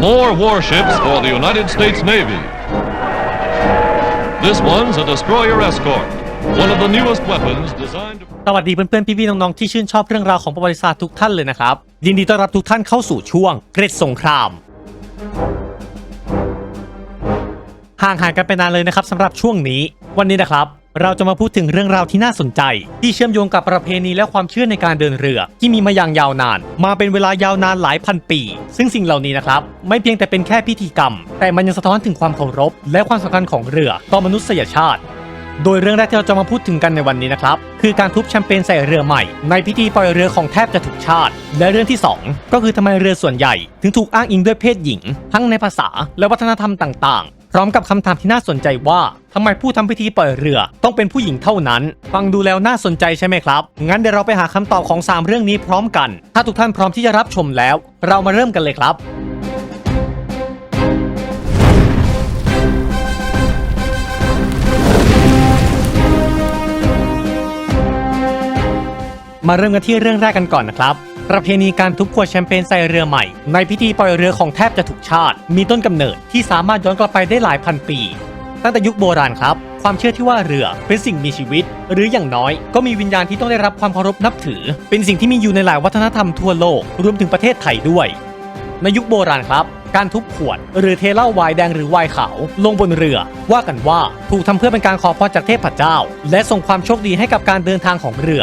More warships for the United States Navy. This one's a destroyer escort, one of the newest weapons designed to. สวัสดีเพื่อนๆ พี่ๆ น้องๆ ที่ชื่นชอบเรื่องราวของประวัติศาสตร์ทุกท่านเลยนะครับ ยินดีต้อนรับทุกท่านเข้าสู่ช่วงเกร็ดสงคราม ห่างหายกันไปนานเลยนะครับสำหรับช่วงนี้ วันนี้นะครับ เราจะมาพูดถึงเรื่องราวที่น่าสนใจ ที่เชื่อมโยงกับประเพณีและความเชื่อในการเดินเรือ ที่มีมาอย่างยาวนาน มาเป็นเวลายาวนานหลายพันปี ซึ่งสิ่งเหล่านี้นะครับ ไม่เพียงแต่เป็นแค่พิธีกรรม แต่มันยังสะท้อนถึงความเคารพ และความสำคัญของเรือต่อมนุษยชาติ โดยเรื่องแรกที่เราจะมาพูดถึงกันในวันนี้นะครับคือการทุบแชมเปญใส่เรือใหม่ ในพิธีปล่อยเรือของแทบจะทุกชาติ และเรื่องที่ 2 ก็คือทำไมเรือส่วนใหญ่ ถึงถูกอ้างอิงด้วยเพศหญิง ทั้งในภาษาและวัฒนธรรมต่าง พร้อมกับคำถามที่น่าสนใจว่าทำไมผู้ทำพิธีปล่อยเรือต้องเป็นผู้หญิงเท่านั้น ฟังดูแล้วน่าสนใจใช่ไหมครับ งั้นเดี๋ยวเราไปหาคำตอบของ 3 เรื่องนี้พร้อมกัน ถ้าทุกท่านพร้อมที่จะรับชมแล้ว เรามาเริ่มกันเลยครับมาเริ่มกันที่เรื่องแรกกันก่อนนะครับ ประเพณีการทุบขวดแชมเปญใส่เรือใหม่ ในพิธีปล่อยเรือของแทบจะทุกชาติ มีต้นกำเนิดที่สามารถย้อนกลับไปได้หลายพันปี ตั้งแต่ยุคโบราณครับ ความเชื่อที่ว่าเรือเป็นสิ่งมีชีวิต หรืออย่างน้อย ก็มีวิญญาณที่ต้องได้รับความเคารพนับถือ เป็นสิ่งที่มีอยู่ในหลายวัฒนธรรมทั่วโลกรวมถึงประเทศไทยด้วย ในยุคโบราณครับ การทุบขวด หรือเทเหล้าไวน์แดงหรือไวน์ขาว ลงบนเรือ ว่ากันว่าถูกทำเพื่อเป็นการขอพรจากเทพเจ้า และส่งความโชคดีให้กับการเดินทางของเรือ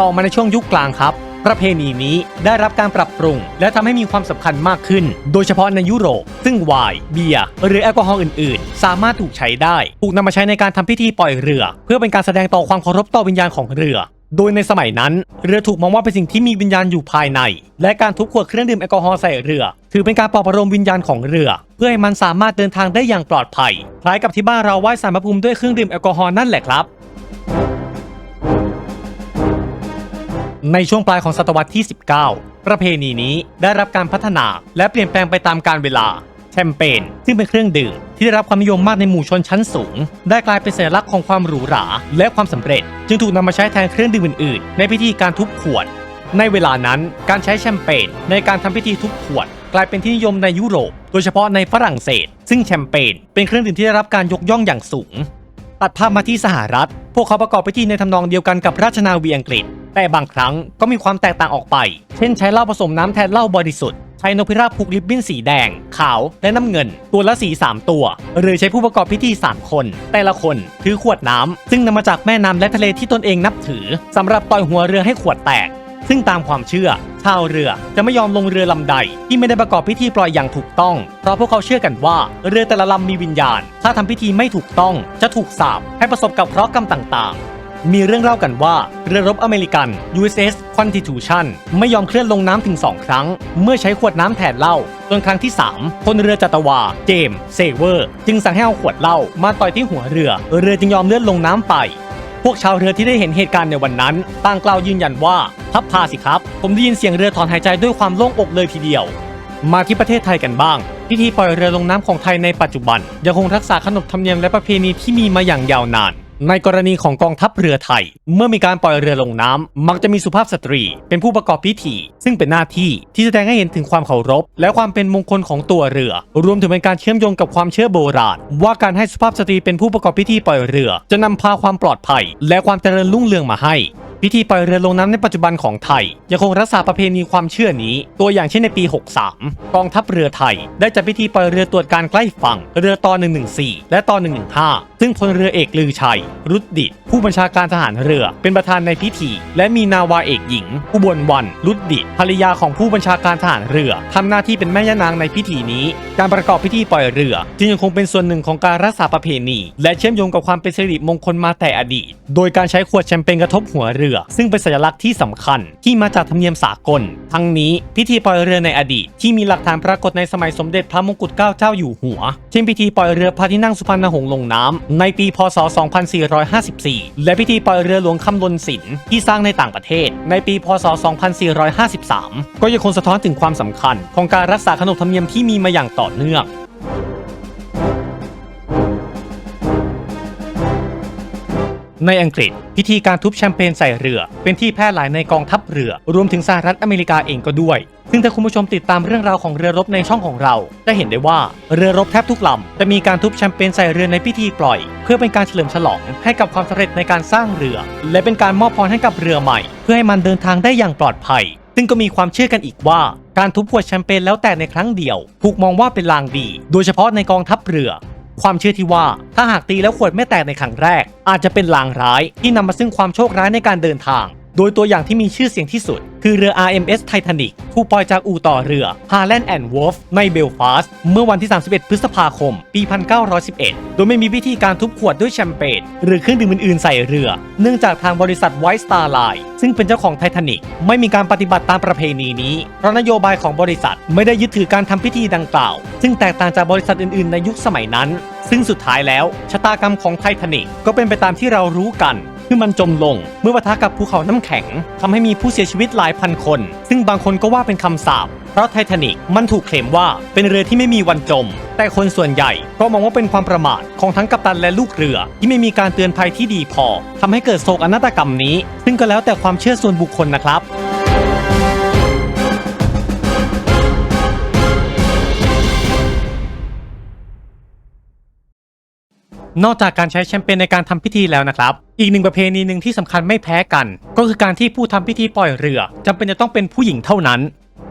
ต่อมาในช่วงยุคกลางครับ ประเพณีนี้ได้รับการปรับปรุง และทำให้มีความสำคัญมากขึ้น โดยเฉพาะในยุโรป ซึ่งไวน์เบียร์หรือแอลกอฮอล์อื่นๆ สามารถถูกใช้ได้ ถูกนำมาใช้ในการทำพิธีปล่อยเรือ เพื่อเป็นการแสดงต่อความเคารพต่อวิญญาณของเรือ โดยในสมัยนั้น เรือถูกมองว่าเป็นสิ่งที่มีวิญญาณอยู่ภายใน และการทุบขวดเครื่องดื่มแอลกอฮอล์ใส่เรือ ถือเป็นการปลอบประโลมวิญญาณของเรือ เพื่อให้มันสามารถเดินทางได้อย่างปลอดภัย คล้ายกับที่บ้านเราไหว้สารพระภูมิด้วยเครื่องดื่มแอลกอฮอล์นั่นแหละครับ ในช่วงปลายของศตวรรษที่ 19 ประเพณีนี้ได้รับการพัฒนาและเปลี่ยนแปลงไปตามกาลเวลา แชมเปญซึ่งเป็นเครื่องดื่มที่ได้รับความนิยมมากในหมู่ชนชั้นสูง ได้กลายเป็นสัญลักษณ์ของความหรูหรา และความสำเร็จ จึงถูกนำมาใช้แทนเครื่องดื่มอื่นๆ ในพิธีการทุบขวด ในเวลานั้นการใช้แชมเปญในการทำพิธีทุบขวด กลายเป็นที่นิยมในยุโรป โดยเฉพาะในฝรั่งเศส ซึ่งแชมเปญเป็นเครื่องดื่มที่ได้รับการยกย่องอย่างสูง ตัดภาพมาที่สหรัฐ พวกเขาประกอบพิธีในทำนองเดียวกันกับราชนาวีอังกฤษ แต่บางครั้งก็มีความแตกต่างออกไป เช่นใช้เหล้าผสมน้ำแทนเหล้าบริสุทธิ์ใช้นกพิราบผูกริบบิ้นสีแดง ขาวและน้ำเงิน ตัวละสี 3 ตัว หรือใช้ผู้ประกอบพิธี 3 คน แต่ละคนถือขวดน้ำซึ่งนำมาจากแม่น้ำและทะเลที่ตนเองนับถือสำหรับต่อยหัวเรือให้ขวดแตก ซึ่งตามความเชื่อ ชาวเรือจะไม่ยอมลงเรือลำใด ที่ไม่ได้ประกอบพิธีปล่อยอย่างถูกต้อง เพราะพวกเขาเชื่อกันว่า เรือแต่ละลำมีวิญญาณ ถ้าทำพิธีไม่ถูกต้องจะถูกสาปให้ประสบกับเคราะห์กรรมต่างๆ มีเรื่องเล่ากันว่าเรือรบอเมริกัน USS Constitution ไม่ยอมเคลื่อนลงน้ำถึง 2 ครั้ง เมื่อใช้ขวดน้ำแทนเหล้าจนครั้งที่3พลเรือจัตวา เจมส์เซเวอร์ จึงสั่งให้เอาขวดเหล้ามาต่อยที่หัวเรือ เรือจึงยอมเลื่อนลงน้ำไป พวกชาวเรือที่ได้เห็นเหตุการณ์ในวันนั้นต่างกล่าวยืนยันว่าพับพาสิครับ ผมได้ยินเสียงเรือถอนหายใจด้วยความโล่งอกเลยทีเดียว มาที่ประเทศไทยกันบ้าง พิธีปล่อยเรือลงน้ำของไทยในปัจจุบัน ยังคงรักษาขนบธรรมเนียมและประเพณีที่มีมาอย่างยาวนาน ในกรณีของกองทัพเรือไทย เมื่อมีการปล่อยเรือลงน้ำมักจะมีสุภาพสตรี เป็นผู้ประกอบพิธี ซึ่งเป็นหน้าที่ที่แสดงให้เห็นถึงความเคารพ และความเป็นมงคลของตัวเรือ รวมถึงเป็นการเชื่อมโยงกับความเชื่อโบราณ ว่าการให้สุภาพสตรีเป็นผู้ประกอบพิธีปล่อยเรือ จะนำพาความปลอดภัย และความเจริญรุ่งเรืองมาให้พิธีปล่อยเรือลงน้ำในปัจจุบันของไทย ยังคงรักษาประเพณีความเชื่อนี้ ตัวอย่างเช่นในปี 63 กองทัพเรือไทย ได้จัดพิธีปล่อยเรือตรวจการใกล้ฝั่ง เรือต่อ114 และต่อ115 ซึ่งพลเรือเอกลือชัย รุดดิตผู้บัญชาการทหารเรือเป็นประธานในพิธี และมีนาวาเอกหญิงอุบลวัน รุดดิตภรรยาของผู้บัญชาการทหารเรือทำหน้าที่เป็นแม่ย่านางในพิธีนี้ การประกอบพิธีปล่อยเรือ จึงยังคงเป็นส่วนหนึ่งของการรักษาประเพณี และเชื่อมโยงกับความเป็นสิริมงคลมาแต่อดีต โดยการใช้ขวดแชมเปญกระทบหัวเรือ ซึ่งเป็นสัญลักษณ์ที่สำคัญ ที่มาจากธรรมเนียมสากล ทั้งนี้พิธีปล่อยเรือในอดีต ที่มีหลักฐานปรากฏในสมัยสมเด็จพระมงกุฎเกล้าเจ้าอยู่หัว เช่นพิธีปล่อยเรือพระที่นั่งสุพรรณหงส์ลงน้ำในปีพศ 2454 และพิธีปล่อยเรือหลวงคำลนศิลป์ที่สร้างในต่างประเทศ ในปีพศ 2453 ก็ยังคงสะท้อนถึงความสำคัญ ของการรักษาขนบธรรมเนียมที่มีมาอย่างต่อเนื่อง ในอังกฤษ พิธีการทุบแชมเปญใส่เรือ เป็นที่แพร่หลายในกองทัพเรือ รวมถึงสหรัฐอเมริกาเองก็ด้วย ซึ่งถ้าคุณผู้ชมติดตามเรื่องราวของเรือรบในช่องของเรา จะเห็นได้ว่าเรือรบแทบทุกลำจะมีการทุบแชมเปญใส่เรือในพิธีปล่อย เพื่อเป็นการเฉลิมฉลองให้กับความสำเร็จในการสร้างเรือ และเป็นการมอบพรให้กับเรือใหม่ เพื่อให้มันเดินทางได้อย่างปลอดภัย ซึ่งก็มีความเชื่อกันอีกว่าการทุบขวดแชมเปญแล้วแต่ในครั้งเดียว ถูกมองว่าเป็นลางดี โดยเฉพาะในกองทัพเรือ ความเชื่อที่ว่า ถ้าหากตีแล้วขวดไม่แตกในครั้งแรก อาจจะเป็นลางร้ายที่นำมาซึ่งความโชคร้ายในการเดินทาง โดยตัวอย่างที่มีชื่อเสียงที่สุด คือเรือ RMS Titanic ถูกปล่อยจากอู่ต่อเรือ Harland and Wolff ในเบลฟาสต์เมื่อวันที่ 31 พฤษภาคม ปี 1911 โดยไม่มีวิธีการทุบขวดด้วยแชมเปญหรือเครื่องดื่มอื่นๆใส่เรือ เนื่องจากทางบริษัท White Star Line ซึ่งเป็นเจ้าของไททานิกไม่มีการปฏิบัติตามประเพณีนี้ เพราะนโยบายของบริษัทไม่ได้ยึดถือการทำพิธีดังกล่าว ซึ่งแตกต่างจากบริษัทอื่นๆ ในยุคสมัยนั้น ซึ่งสุดท้ายแล้วชะตากรรมของไททานิกก็เป็นไปตามที่เรารู้กัน คือมันจมลง เมื่อปะทะกับภูเขาน้ำแข็งทำให้มีผู้เสียชีวิตหลายพันคน ซึ่งบางคนก็ว่าเป็นคำสาปเพราะไททานิกมันถูกเคลมว่าเป็นเรือที่ไม่มีวันจม แต่คนส่วนใหญ่ก็มองว่าเป็นความประมาทของทั้งกัปตันและลูกเรือ ที่ไม่มีการเตือนภัยที่ดีพอทำให้เกิดโศกนาฏกรรมนี้ ซึ่งก็แล้วแต่ความเชื่อส่วนบุคคลนะครับ นอกจากการใช้แชมเปญในการทำพิธีแล้วนะครับ อีกหนึ่งประเพณีหนึ่งที่สำคัญไม่แพ้กัน ก็คือการที่ผู้ทำพิธีปล่อยเรือจำเป็นจะต้องเป็นผู้หญิงเท่านั้น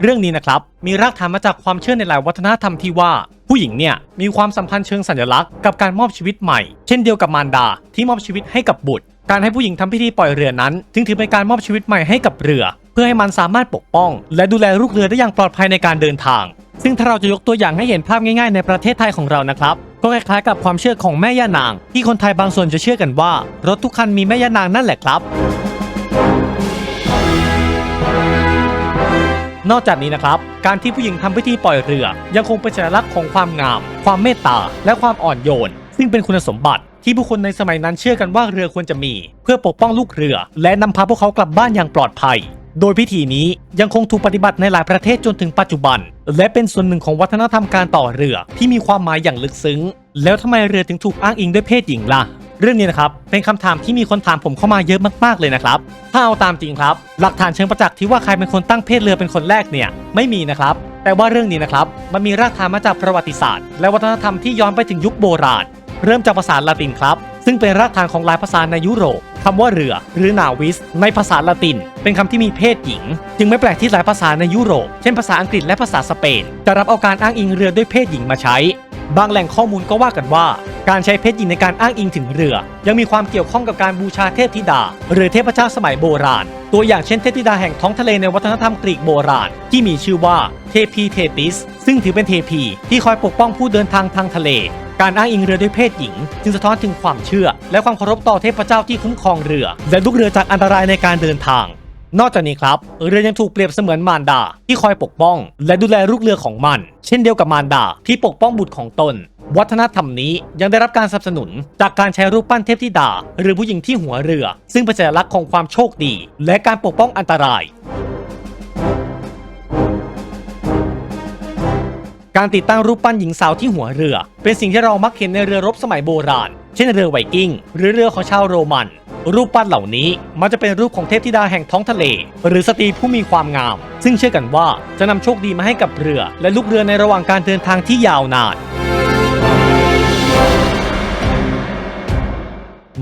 เรื่องนี้นะครับมีรากฐานมาจากความเชื่อในหลายวัฒนธรรมที่ว่า ผู้หญิงเนี่ยมีความสัมพันธ์เชิงสัญลักษณ์กับการมอบชีวิตใหม่ เช่นเดียวกับมารดา ที่มอบชีวิตให้กับบุตร การให้ผู้หญิงทำพิธีปล่อยเรือนั้น จึงถือเป็นการมอบชีวิตใหม่ให้กับเรือ เพื่อให้มันสามารถปกป้อง และดูแลลูกเรือได้อย่างปลอดภัยในการเดินทางซึ่งถ้าเราจะยกตัวอย่างให้เห็นภาพง่ายๆในประเทศไทยของเรานะครับ ก็คล้ายๆกับความเชื่อของแม่ย่านาง ที่คนไทยบางส่วนจะเชื่อกันว่า รถทุกคันมีแม่ย่านางนั่นแหละครับนอกจากนี้นะครับ การที่ผู้หญิงทำพิธีปล่อยเรือ ยังคงเป็นสัญลักษณ์ของความงาม ความเมตตา และความอ่อนโยน ซึ่งเป็นคุณสมบัติ ที่ผู้คนในสมัยนั้นเชื่อกันว่าเรือควรจะมี เพื่อปกป้องลูกเรือ และนำพาพวกเขากลับบ้านอย่างปลอดภัย โดยพิธีนี้ยังคงถูกปฏิบัติในหลายประเทศจนถึงปัจจุบัน และเป็นส่วนหนึ่งของวัฒนธรรมการต่อเรือที่มีความหมายอย่างลึกซึ้ง แล้วทำไมเรือถึงถูกอ้างอิงด้วยเพศหญิงล่ะ เรื่องนี้นะครับเป็นคำถามที่มีคนถามผมเข้ามาเยอะมากๆเลยนะครับ ถ้าเอาตามจริงครับ หลักฐานเชิงประจักษ์ที่ว่าใครเป็นคนตั้งเพศเรือเป็นคนแรกเนี่ยไม่มีนะครับแต่ว่าเรื่องนี้นะครับมันมีรากฐานมาจากประวัติศาสตร์ และวัฒนธรรมที่ย้อนไปถึงยุคโบราณ เริ่มจากภาษาละตินครับ ซึ่งเป็นรากฐานของหลายภาษาในยุโรปคำว่าเรือ หรือนาวิส ในภาษาละติน เป็นคำที่มีเพศหญิง จึงไม่แปลกที่หลายภาษาในยุโรป เช่นภาษาอังกฤษและภาษาสเปน จะรับเอาการอ้างอิงเรือด้วยเพศหญิงมาใช้ บางแหล่งข้อมูลก็ว่ากันว่า การใช้เพศหญิงในการอ้างอิงถึงเรือ ยังมีความเกี่ยวข้องกับการบูชาเทพธิดา หรือเทพเจ้าสมัยโบราณ ตัวอย่างเช่นเทพธิดาแห่งท้องทะเลในวัฒนธรรมกรีกโบราณ ที่มีชื่อว่าเทพีเทติส ซึ่งถือเป็นเทพีที่คอยปกป้องผู้เดินทางทางทะเล การอ้างอิงเรือด้วยเพศหญิง จึงสะท้อนถึงความเชื่อ และความเคารพต่อเทพเจ้าที่คุ้มครองเรือ และลูกเรือจากอันตรายในการเดินทาง นอกจากนี้ครับ เรือยังถูกเปรียบเสมือนมารดา ที่คอยปกป้อง และดูแลลูกเรือของมัน เช่นเดียวกับมารดาที่ปกป้องบุตรของตน วัฒนธรรมนี้ยังได้รับการสนับสนุน จากการใช้รูปปั้นเทพธิดา หรือผู้หญิงที่หัวเรือ ซึ่งเป็นสัญลักษณ์ของความโชคดี และการปกป้องอันตราย การติดตั้งรูปปั้นหญิงสาวที่หัวเรือ เป็นสิ่งที่เรามักเห็นในเรือรบสมัยโบราณ เช่นเรือไวกิ้ง หรือเรือของชาวโรมัน รูปปั้นเหล่านี้มันจะเป็นรูปของเทพธิดาแห่งท้องทะเล หรือสตรีผู้มีความงาม ซึ่งเชื่อกันว่าจะนำโชคดีมาให้กับเรือ และลูกเรือในระหว่างการเดินทางที่ยาวนาน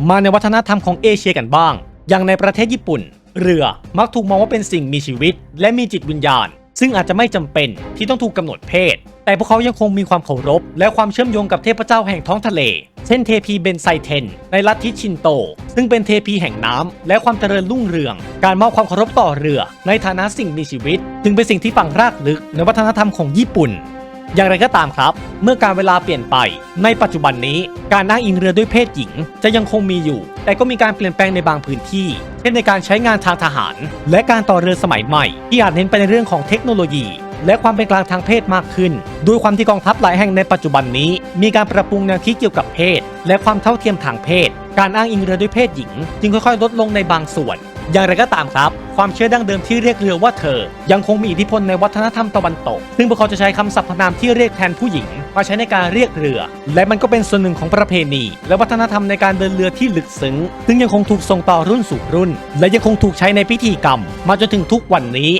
มาในวัฒนธรรมของเอเชียกันบ้าง อย่างในประเทศญี่ปุ่น เรือมักถูกมองว่าเป็นสิ่งมีชีวิต และมีจิตวิญญาณ ซึ่งอาจจะไม่จำเป็นที่ต้องถูกกำหนดเพศ แต่พวกเขายังคงมีความเคารพ และความเชื่อมโยงกับเทพเจ้าแห่งท้องทะเล เช่นเทพีเบนไซเทน ในลัทธิชินโต ซึ่งเป็นเทพีแห่งน้ำและความเจริญรุ่งเรือง การมอบความเคารพต่อเรือ ในฐานะสิ่งมีชีวิต จึงเป็นสิ่งที่ฝังรากลึกในวัฒนธรรมของญี่ปุ่นอย่างไรก็ตามครับ เมื่อการเวลาเปลี่ยนไป ในปัจจุบันนี้การอ้างอิงเรือด้วยเพศหญิง จะยังคงมีอยู่ แต่ก็มีการเปลี่ยนแปลงในบางพื้นที่ เช่นในการใช้งานทางทหาร และการต่อเรือสมัยใหม่ ที่อาจเน้นไปในเรื่องของเทคโนโลยี และความเป็นกลางทางเพศมากขึ้น ด้วยความที่กองทัพหลายแห่งในปัจจุบันนี้ มีการปรับปรุงแนวคิดเกี่ยวกับเพศ และความเท่าเทียมทางเพศ การอ้างอิงเรือด้วยเพศหญิง จึงค่อยๆ ลดลงในบางส่วน อย่างไรก็ตามครับ ความเชื่อดั้งเดิมที่เรียกเรือว่าเธอ ยังคงมีอิทธิพลในวัฒนธรรมตะวันตก ซึ่งพวกเขาจะใช้คำสรรพนามที่เรียกแทนผู้หญิงมาใช้ในการเรียกเรือ และมันก็เป็นส่วนหนึ่งของประเพณี และวัฒนธรรมในการเดินเรือที่ลึกซึ้ง ซึ่งยังคงถูกส่งต่อรุ่นสู่รุ่น และยังคงถูกใช้ในพิธีกรรม มาจนถึงทุกวันนี้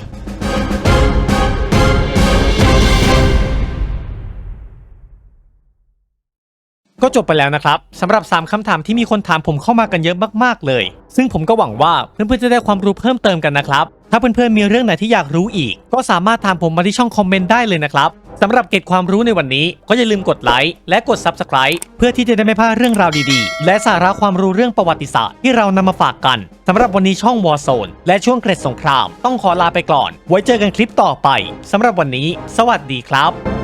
ก็จบไปแล้วนะครับสำหรับ 3คำถามที่มีคนถามผมเข้ามากันเยอะมากๆเลย ซึ่งผมก็หวังว่าเพื่อนๆจะได้ความรู้เพิ่มเติมกันนะครับ ถ้าเพื่อนๆมีเรื่องไหนที่อยากรู้อีก ก็สามารถถามผมมาที่ช่องคอมเมนต์ได้เลยนะครับสำหรับเก็บความรู้ในวันนี้ ก็อย่าลืมกดไลค์และกด Subscribe เพื่อที่จะได้ไม่พลาดเรื่องราวดีๆ และสาระความรู้เรื่องประวัติศาสตร์ที่เรานำมาฝากกันสำหรับวันนี้ช่อง Warzone และช่วงเกร็ดสงคราม ต้องขอลาไปก่อน ไว้เจอกันคลิปต่อไปสำหรับวันนี้ สวัสดีครับ